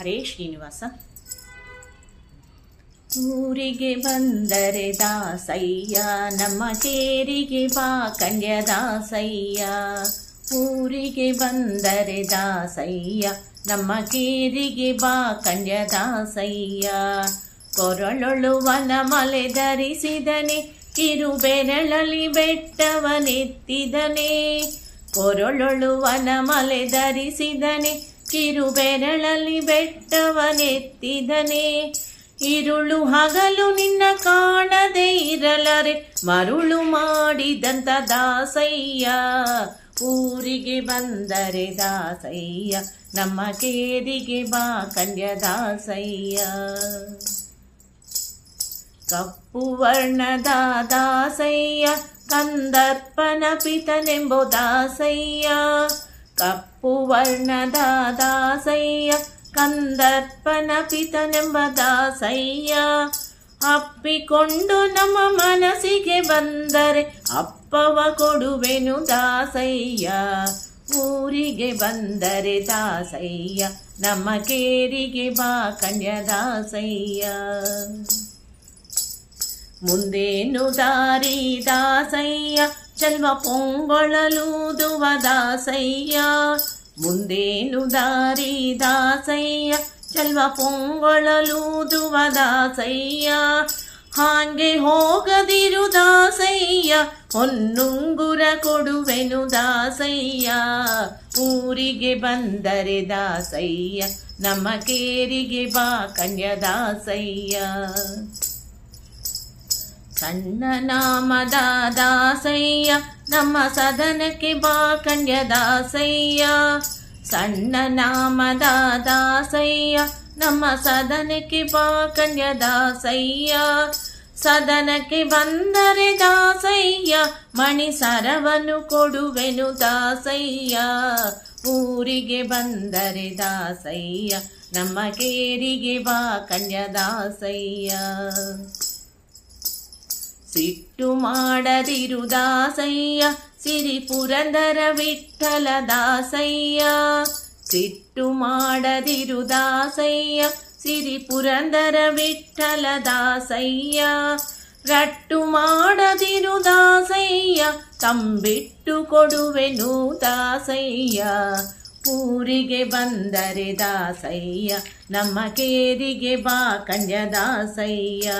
ಹರೇ ಶ್ರೀನಿವಾಸ. ಊರಿಗೆ ಬಂದರೆ ದಾಸಯ್ಯ, ನಮ್ಮ ಕೇರಿಗೆ ಬಾ ಕಂಡ್ಯ ದಾಸಯ್ಯ. ಊರಿಗೆ ಬಂದರೆ ದಾಸಯ್ಯ, ನಮ್ಮ ಕೇರಿಗೆ ಬಾ ಕಂಡ್ಯ ದಾಸಯ್ಯ. ಕೊರಳೊಳುವನ ವನಮಲೆ ಧರಿಸಿದನೆ ಕಿರು ಬೆರಳಲಿ ಬೆಟ್ಟವನೆತ್ತಿದನೆ. ಕೊರಳೊಳು ವನಮಲೆ ಧರಿಸಿದನೆ ಕಿರು ಬೆರಳಲಿ ಬೆಟ್ಟವನೆತ್ತಿದನೆ. ಇರುಳು ಹಗಲು ನಿನ್ನ ಕಾಣದೆ ಇರಲರೆ. ಮರುಳು ಮಾಡಿದಂತ ದಾಸಯ್ಯ. ಊರಿಗೆ ಬಂದರೆ ದಾಸಯ್ಯ. ನಮ್ಮ ಕೇರಿಗೆ ಬಾ ಕಂಡ್ಯ ದಾಸಯ್ಯ. ಕಪ್ಪು ವರ್ಣದ ದಾಸಯ್ಯ. ಕಂದರ್ಪನ ಪಿತನೆಂಬೋ ದಾಸಯ್ಯ. ಕಪ್ಪು ವರ್ಣದ ದಾಸಯ್ಯ ಕಂದರ್ಪನ ಪಿತನೆಂಬ ದಾಸಯ್ಯ. ಅಪ್ಪಿಕೊಂಡು ನಮ್ಮ ಮನಸ್ಸಿಗೆ ಬಂದರೆ ಅಪ್ಪವ ಕೊಡುವೆನು ದಾಸಯ್ಯ. ಊರಿಗೆ ಬಂದರೆ ದಾಸಯ್ಯ, ನಮ್ಮ ಕೇರಿಗೆ ಬಾ ಕನ್ಯ ದಾಸಯ್ಯ. ಮುಂದೇನು ದಾರಿ ದಾಸಯ್ಯ ಚಲ್ವ ಪೊಂಗೊಳಲೂದುವ ದಾಸಯ್ಯ ಮುಂದೇನು ದಾರಿ ದಾಸಯ್ಯ ಚಲ್ವ ಪೊಂಗೊಳಲೂದುವ ದಾಸಯ್ಯ. ಹಾಗೆ ಹೋಗದಿರು ದಾಸಯ್ಯ, ಹೊನ್ನುಂಗುರ ಕೊಡುವೆನು ದಾಸಯ್ಯ. ಊರಿಗೆ ಬಂದರೆ ದಾಸಯ್ಯ ನಮ್ಮ ಕೇರಿಗೆ ಬಾ ಕನ್ಯ ದಾಸಯ್ಯ. ಸಣ್ಣ ನಾಮದ ದಾಸಯ್ಯ ನಮ್ಮ ಸದನಕ್ಕೆ ಬಾ ಕನ್ಯ ದಾಸಯ್ಯ ಸಣ್ಣ ನಾಮದ ದಾಸಯ್ಯ ನಮ್ಮ ಸದನಕ್ಕೆ ಬಾ ಕನ್ಯ ದಾಸಯ್ಯ ಸದನಕ್ಕೆ ಬಂದರೆ ದಾಸಯ್ಯ ಮಣಿ ಸರವನ್ನು ಕೊಡುವೆನು ದಾಸಯ್ಯ ಊರಿಗೆ ಬಂದರೆ ದಾಸಯ್ಯ ನಮ್ಮ ಕೇರಿಗೆ ಬಾ ಕನ್ಯ ದಾಸಯ್ಯ ಸಿಟ್ಟು ಮಾಡದಿರು ದಾಸಯ್ಯ ಸಿರಿ ಪುರಂದರ ವಿಠಲ ದಾಸಯ್ಯ ಸಿಟ್ಟು ಮಾಡದಿರು ದಾಸಯ್ಯ ಸಿರಿ ಪುರಂದರ ವಿಠಲ ದಾಸಯ್ಯ ರಟ್ಟು ಮಾಡದಿರು ದಾಸಯ್ಯ ತಂಬಿಟ್ಟು ಕೊಡುವೆನು ದಾಸಯ್ಯ ಊರಿಗೆ ಬಂದರೆ ದಾಸಯ್ಯ ನಮ್ಮ ಕೇರಿಗೆ ಬಾ ಕನ್ಯ ದಾಸಯ್ಯ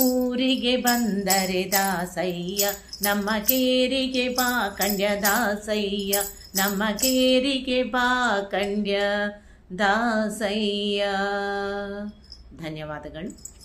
ಊರಿಗೆ ಬಂದರೆ ದಾಸಯ್ಯ ನಮ್ಮ ಕೇರಿಗೆ ಬಾ ಕಂಡ್ಯ ದಾಸಯ್ಯ ನಮ್ಮ ಕೇರಿಗೆ ಬಾ ಕಂಡ್ಯ ದಾಸಯ್ಯ. ಧನ್ಯವಾದಗಳು.